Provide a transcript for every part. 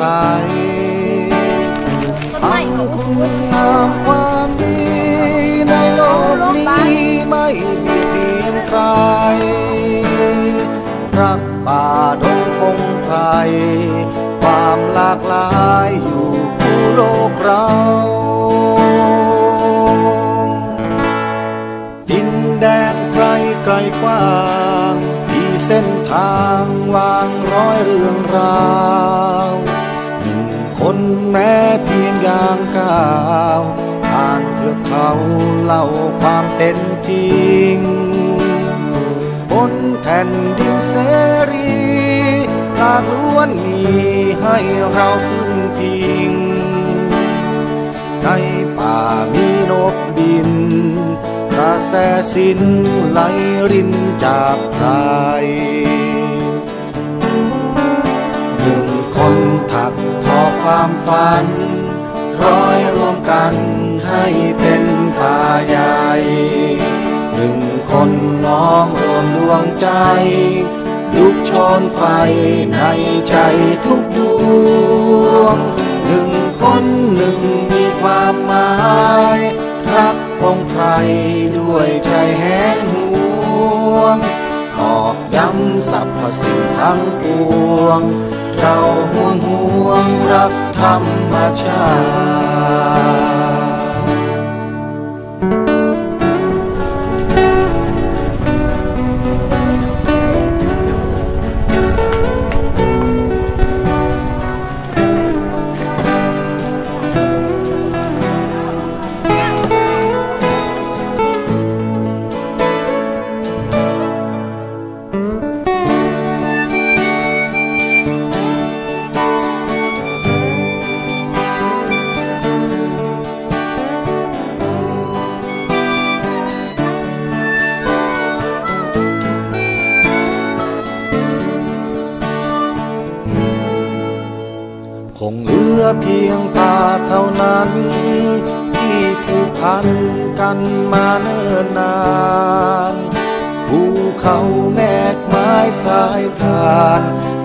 ศัยทำคุณงามความดีในโลกนี้ไม่เบียดเบียนใคร รักป่าดงพงไพรความหลากหลายอยู่คู่โลกเราดินแดนไกลไกลกว้างที่เส้นทางวางร้อยเรื่องราวางก้าวผ่านเทือกเขาเล่าความเป็นจริง บนแผ่นดินเสรีหลากล้วนมีให้เราพึ่งพิง ในป่ามีนกบิน กระแสสินไหลรินจากไพรหนึ่งคนถักทอความฝัน ร้อยรวมกันให้เป็นป่าใหญ่หนึ่งคนน้อมรวมดวงใจ ลุกชนไฟในใจทุกดวง หนึ่งคนหนึ่งมีความหมาย รักคงใครด้วยใจแหนห่วง ตอกย้ำสรรพสิ่งทั้งปวง เราห่วงห่วงรัก ธรรมชาติ คงเหลือเพียงตาเท่านั้น ที่ผูกพันกันมาเนิ่นนานภูเขาแมกไม้สายทาน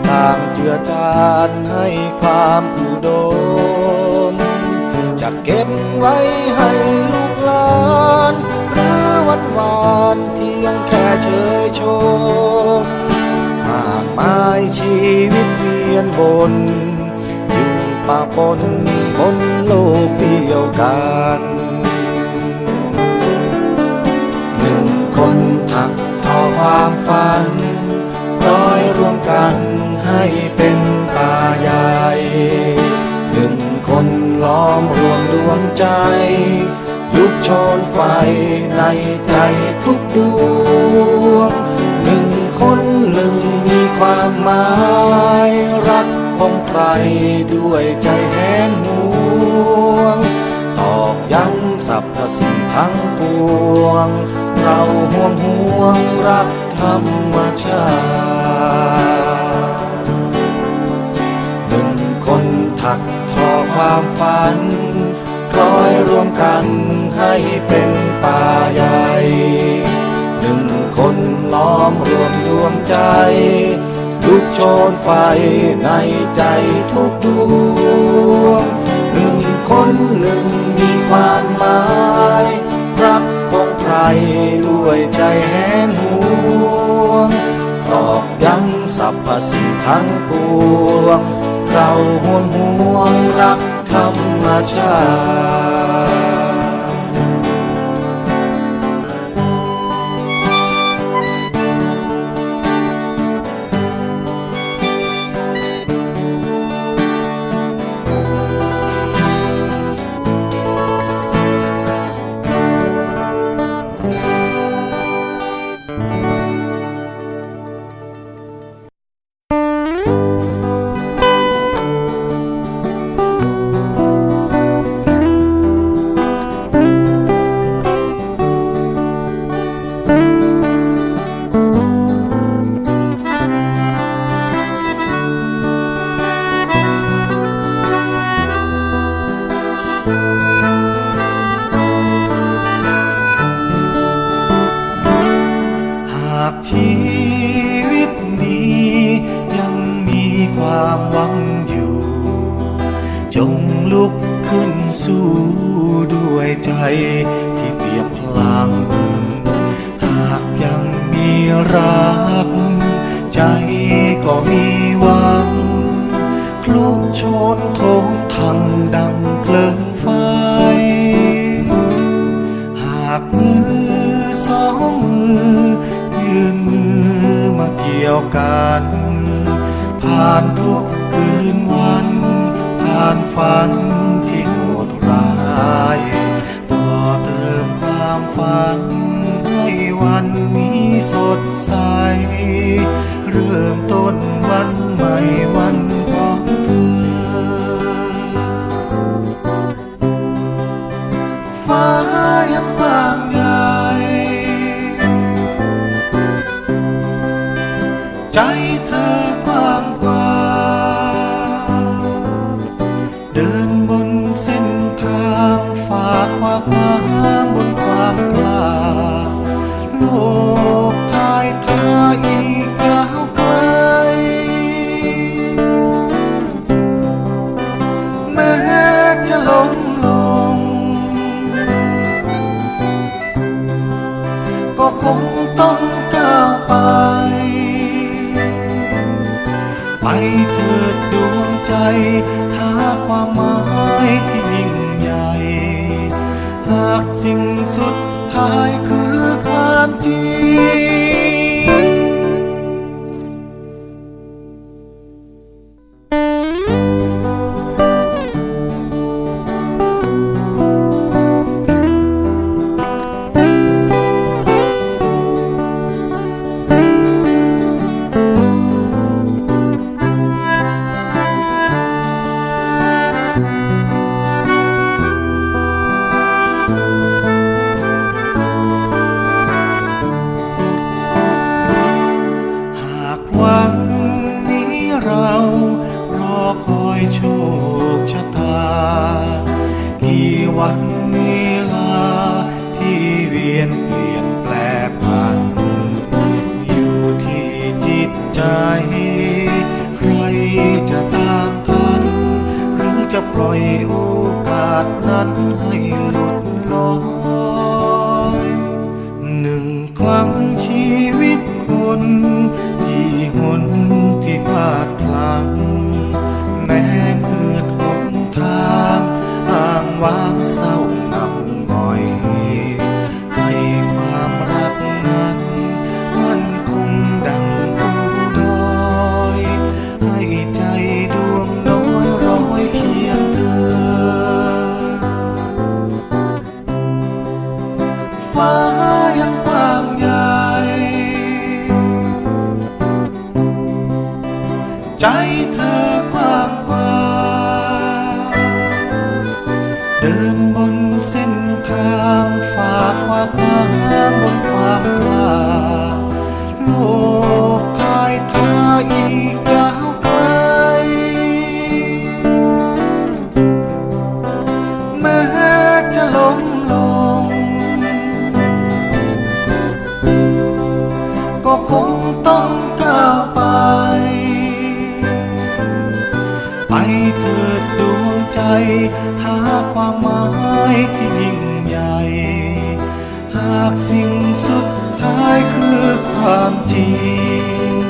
ต่างเจือจานให้ความอุดม จะเก็บไว้ให้ลูกหลานหรือวันวานเพียงแค่เชยชมมากมายชีวิตเวียนบน อยู่ปะปนบนโลกเดียวกันหนึ่งคนถักทอความฝัน ร้อยรวมกันให้เป็นป่าใหญ่หนึ่งคนล้อมรวมดวงใจ ลุกโชนไฟในใจทุกดวงหนึ่งคนหนึ่งมีความหมาย ด้วยใจแหนห่วง ตอกย้ำสรรพสิ่งทั้งปวง เราห่วงห่วงรักธรรมชาติหนึ่งคนถักทอความฝัน ร้อยรวมกันให้เป็นป่าใหญ่ หนึ่งคนล้อมรวมดวงใจ ลุกโชนไฟในใจทุกดวง หนึ่งคนหนึ่งมีความหมายรักของใครด้วยใจแหนห่วง ตอกย้ำสรรพสิ่งทั้งปวง เราห่วงห่วงรักธรรมชาติ ลุกขึ้นสู้ด้วยใจที่เปียบพลังหากยังมีรัก ใจก็มีหวังคลุกโชนโถมทังดังเพลิงไฟ หากมือสองมือ ยืนมือมาเกี่ยวกัน ผ่านทุกคืนวันานฝันที่โหดร้าย ต่อเติมความฝันให้วันนี้สดใส เริ่มต้นวันใหม่วันของเธอ ฟ้ายังกว้างามบนความกล้าโลกทายทาอีกยาวไกล แม้จะล้มลง ก็คงต้องก้าวไป ไปเถิดดวงใจ หาความหมายที่ากสิ่งสุดท้ายคือความจริง ลี่ยนแปลผัน อยู่ที่จิตใจ ใครจะตามทัน หรือจะปล่อยโอกาสนั้นให้หลุดลอยหนึ่งครั้งชีวิตคนที่หนที่พลาด ก็คงต้องก้าวไป ไปเถิดดวงใจ หาความหมายที่ยิ่งใหญ่ หากสิ่งสุดท้ายคือความจริง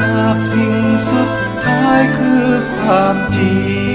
หากสิ่งสุดท้ายคือความจริง